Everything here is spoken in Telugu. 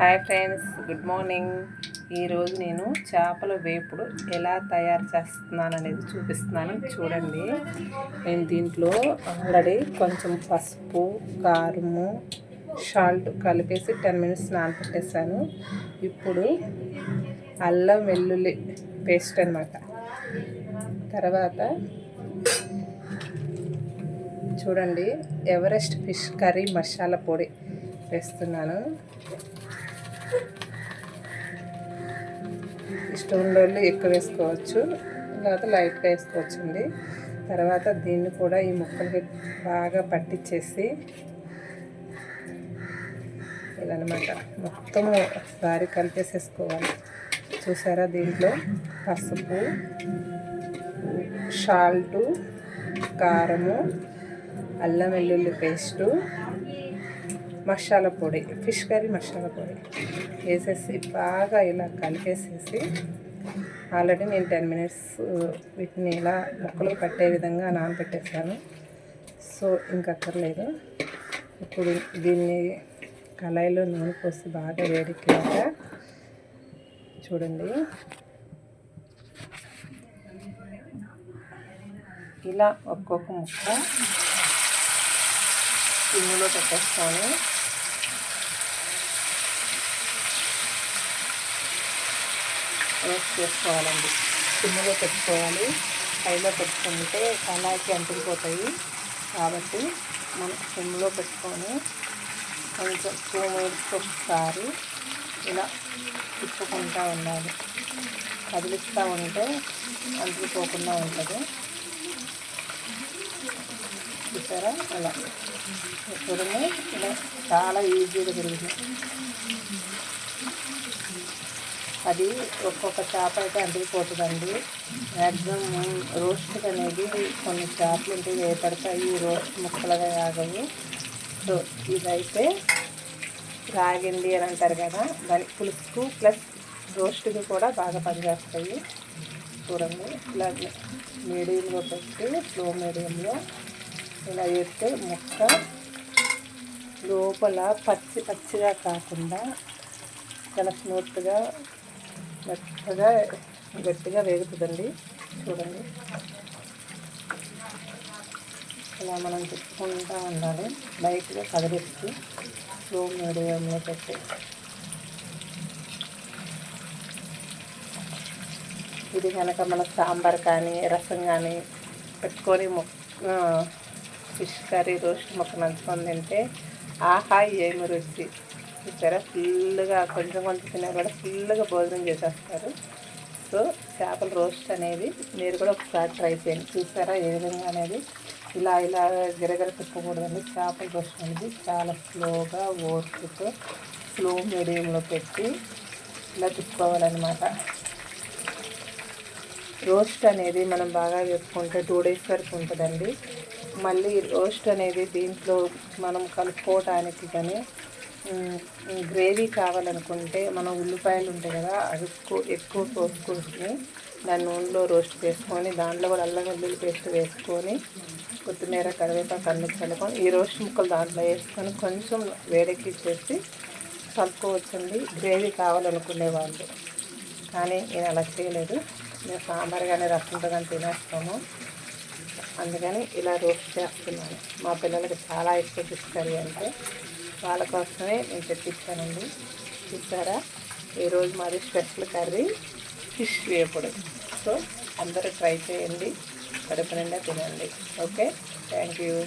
Hi friends good morning. ఈరోజు నేను చేపల వేపుడు ఎలా తయారు చేస్తున్నాను అనేది చూపిస్తున్నాను. చూడండి. నేను దీంట్లో ఆల్రెడీ కొంచెం పసుపు కారము సాల్ట్ కలిపేసి టెన్ మినిట్స్ నానపెట్టేసాను ఇప్పుడు అల్లం వెల్లుల్లి పేస్ట్ అనమాట తర్వాత చూడండి ఎవరెస్ట్ ఫిష్ కర్రీ మసాలా పొడి వేస్తున్నాను. ఇష్టం రోళ్ళు ఎక్కువ వేసుకోవచ్చు తర్వాత లైట్గా వేసుకోవచ్చండి. తర్వాత దీన్ని కూడా ఈ ముక్కలకి బాగా పట్టించేసి ఇదనమాట మొత్తము ఒకసారి కలిపేసేసుకోవాలి. చూసారా దీంట్లో పసుపు సాల్టు కారము అల్లం వెల్లుల్లి పేస్టు మసాలా పొడి ఫిష్ కర్రీ మసాలా పొడి. వేసేసి బాగా ఇలా కలిపేసేసి ఆల్రెడీ నేను టెన్ మినిట్స్ వీటిని ఇలా ముక్కలు పట్టే విధంగా నానబెట్టేసాను. సో ఇంకక్కర్లేదు. ఇప్పుడు దీన్ని కళాయిలో నూనె పోసి బాగా వేడిక్కాక చూడండి. ఇలా ఒక్కొక్క ముక్క ఇందులో పెట్టేస్తాను. రోస్ట్ చేసుకోవాలండి. సిమ్లో పెట్టుకోవాలి. హైలో పెట్టుకుంటే కళాయికి అంటుకుపోతాయి. కాబట్టి మనం సిమ్లో పెట్టుకొని కొంచెం టూ మినిట్స్ ఒకసారి ఇలా తిప్పుకుంటూ ఉండాలి. కదిలిస్తూ ఉంటే అంటుకుపోకుండా ఉంటుంది. చూసారా? అలా. ఇప్పుడు ఇలా చాలా ఈజీగా తిరుగుతుంది. అది ఒక్కొక్క చేప అయితే అంటుకుపోతుందండి మ్యాక్సిమం రోస్ట్ అనేది కొన్ని చేపలు ఉంటే వేపడతాయి రోస్ట్ ముక్కలుగా ఆగవు. సో ఇదైతే రాగింది అని అంటారు కదా దాని పులుసుకు ప్లస్ రోస్ట్కి కూడా బాగా పనిచేస్తాయి. చూడండి ఇలా మీడియంలో పెట్టి స్లో మీడియంలో ఇలా వేస్తే ముక్క లోపల పచ్చి పచ్చిగా కాకుండా చాలా స్మూత్గా మెత్తగా గట్టిగా వేగుతుందండి. చూడండి. ఇలా మనం తిప్పుకుంటూ ఉండాలి. లైట్గా కదిలిస్తూ స్లో మీడియంలో పెట్టి. ఇది కనుక మన సాంబార్ కానీ రసం కానీ పెట్టుకొని ఫిష్ కర్రీ రోస్ట్ మొక్క నంచుకొని తింటే ఆహా ఏమి రుచి. చూసారా ఫుల్గా కొంచెం కొంచెం తిన్నా కూడా ఫుల్గా భోజనం చేసేస్తారు. సో చేపల రోస్ట్ అనేది మీరు కూడా ఒకసారి ట్రై చేయండి. చూసారా ఏ విధంగా అనేది? ఇలా ఇలా గిరగిర తిప్పకూడదండి. చేపల రోస్ట్ అనేది చాలా స్లోగా ఓర్చుతో స్లో మీడియంలో పెట్టి ఇలా తిప్పుకోవాలన్నమాట. రోస్ట్ అనేది మనం బాగా చెప్పుకుంటే టూ డేస్ వరకు ఉంటుందండి. మళ్ళీ రోస్ట్ అనేది దీంట్లో మనం కలుపుకోవటానికి కానీ గ్రేవీ కావాలనుకుంటే మనం ఉల్లిపాయలు ఉంటాయి కదా అవి ఎక్కువ కోసుకుని దాన్ని నూనెలో రోస్ట్ చేసుకొని దాంట్లో కూడా అల్లం వెల్లుల్లి పేస్ట్ వేసుకొని కొత్తిమీర కరివేపాకు అన్ని చల్లుకొని ఈ రోస్ట్ ముక్కలు దాంట్లో వేసుకొని కొంచెం వేడెక్కిచ్చేసి కలుపుకోవచ్చండి. గ్రేవీ కావాలనుకునే వాళ్ళు. కానీ నేను అలా చేయలేదు. మేము సాంబార్ కానీ రసంతో కానీ తినేస్తాము. అందుకని ఇలా రోస్ట్ చేస్తున్నాను. మా పిల్లలకి చాలా ఇష్టం ఫిష్ కర్రీ అంటే. వాళ్ళ కోసమే నేను తెప్పించానండి. చూసారా? ఈరోజు మాది స్పెషల్ కర్రీ ఫిష్ వేపుడు. సో అందరూ ట్రై చేయండి. కడుపు నిండా తినండి. ఓకే? Thank you.